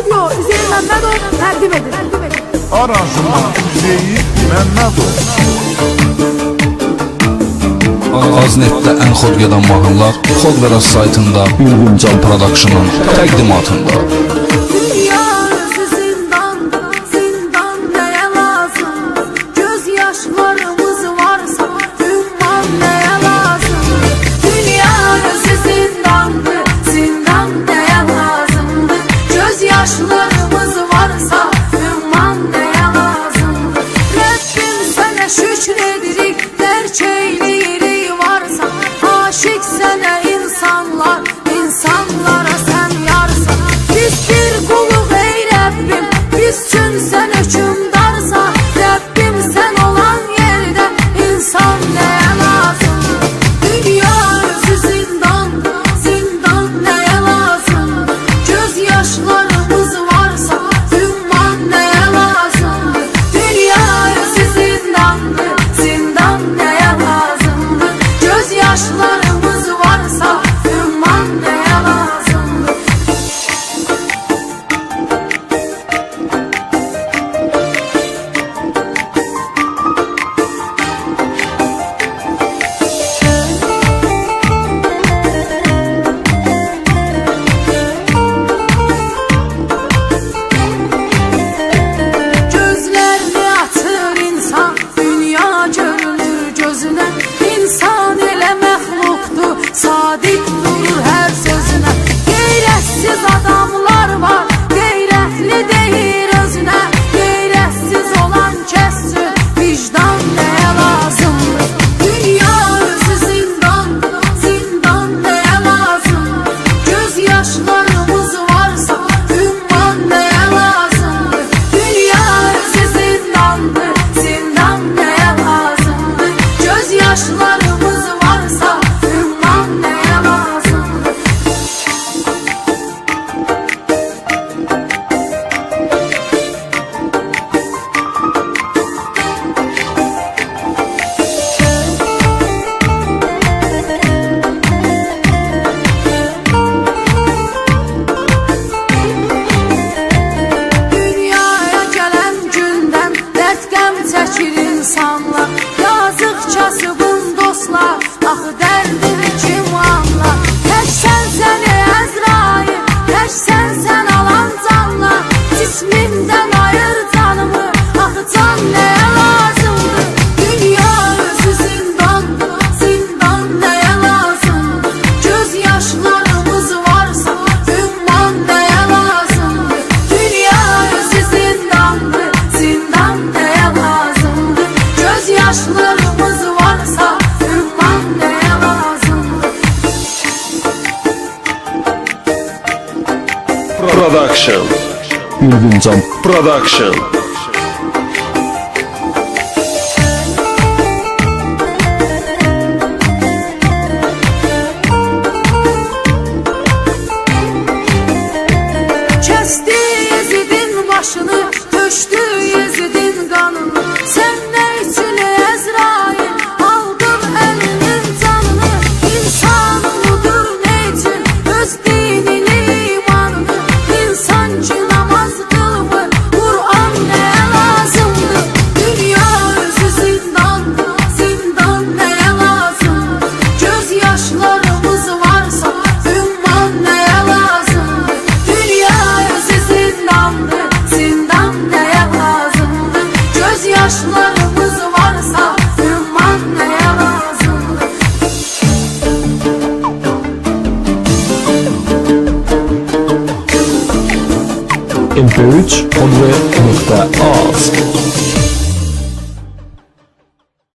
Stüdyo Üzeyir Məmmədov təqdim edir. Aranjman Üzeyir Məmmədov. Aznetdə ən xod gedən mahnılar Xod Veras saytında Ülgün Can Production-ın təqdimatında. seçir insanlar Yazıkçası bu Production. Ulugunzam Production. Kesti Yezid'in başını, köştü Yezid'in Genç Böğüç, Podve.az